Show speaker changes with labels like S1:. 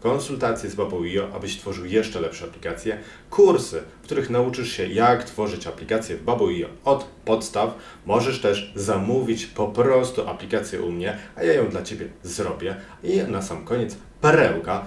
S1: Konsultacje z Babo.io, abyś tworzył jeszcze lepsze aplikacje, kursy, w których nauczysz się jak tworzyć aplikacje w Babo.io od podstaw. Możesz też zamówić po prostu aplikację u mnie, a ja ją dla Ciebie zrobię. I na sam koniec perełka,